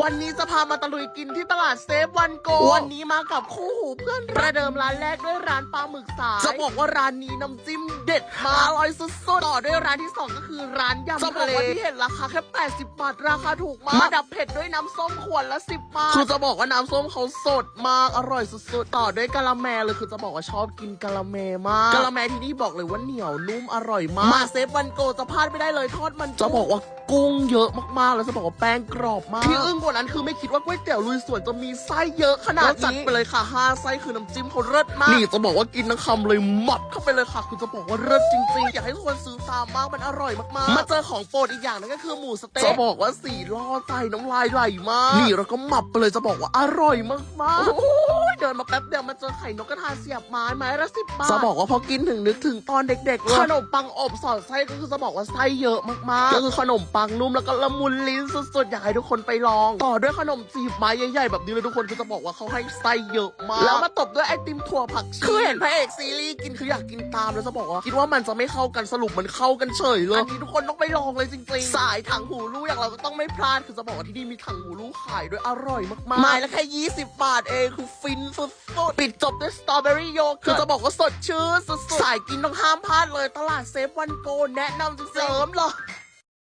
วันนี้จะพามาตะลุยกินที่ตลาดเซฟวันโก วันนี้มากับคู่หูเพื่อนประเดิมร้านแรกด้วยร้านปลาหมึกสายจะบอกว่าร้านนี้น้ำจิ้มเด็ดมากอร่อยสุดๆต่อด้วยร้านที่สองก็คือร้านยำจะบอกว่าที่เห็นราคาแค่ 80 บาทราคาถูกมากมาดับเผ็ดด้วยน้ำส้มขวดละ 10 บาทคือจะบอกว่าน้ำส้มเขาสดมากอร่อยสุดๆ ต่อด้วยกะละแมเลยคือจะบอกว่าชอบกินกะละแมมากกะละแมที่นี่บอกเลยว่าเหนียวนุ่มอร่อยมากมาเซฟวันโกจะพลาดไม่ได้เลยทอดมันจะบอกว่ากุ้งเยอะมากๆแล้วจะบอกว่าแป้งกรอบมากที่อึ้งกว่านั้นคือไม่คิดว่าก๋วยเตี๋ยวลุยสวนจะมีไส้เยอะขนาดนี้จัดไปเลยค่ะห้าไส้คือน้ำจิ้มเขาเลิศมาก นี่จะบอกว่ากินทั้งคำเลยหมดเข้าไปเลยค่ะ คือจะบอกว่าเลิศจริงๆ อยากให้ทุกคนซื้อตามมากมันอร่อยมากๆ มาเจอของโปรดอีกอย่างนึงก็คือหมูสะเต๊ะจะบอกว่าสีล่อใจน้ำลายไหลมาก นี่เราก็หมับไปเลยจะบอกว่าอร่อยมากๆโอ้ยเดินมาแป๊บเดียวมาเจอไข่นกกระทาเสียบไม้ไม้ละสิบบาทจะบอกว่าพอกินถึงนึกถึงตอนเด็กๆเลยขนมปังอบสอดไส้ก็คือจะบอกว่าไส้เยอะมากๆก็คือขนมปังนุ่มแล้วก็ละมุนลิ้นสุดๆอยากให้ทุกคนไปลอง ต่อด้วยขนมจีบไม้ใหญ่ๆแบบนี้เลยทุกคนคือจะบอกว่าเขาให้ไส้เยอะมากแล้วมาตบด้วยไอติมถั่วผักชีคือเห็นพระเอกซีรีส์กินคืออยากกินตามแล้วจะบอกว่าคิดว่ามันจะไม่เข้ากันสรุปมันเข้ากันเฉยเลยอันนี้ทุกคนต้องไปลองเลยจริงๆ สายถังหูรูอย่างเราก็ต้องไม่พลาดคือจะบอกว่าที่นี่มีถังหูรูขายด้วยอร่อยมากๆไม้ละแค่20 บาทเองคือฟินสุดๆ ปิดจบด้วยสตรอเบอรี่โยเกิร์ตคือจะบอกว่าสดชื่นสุดๆ สายกินต้องห้ามพลาดเลยตลาดเซฟวันโกแนะนำจริงๆเสริมเลย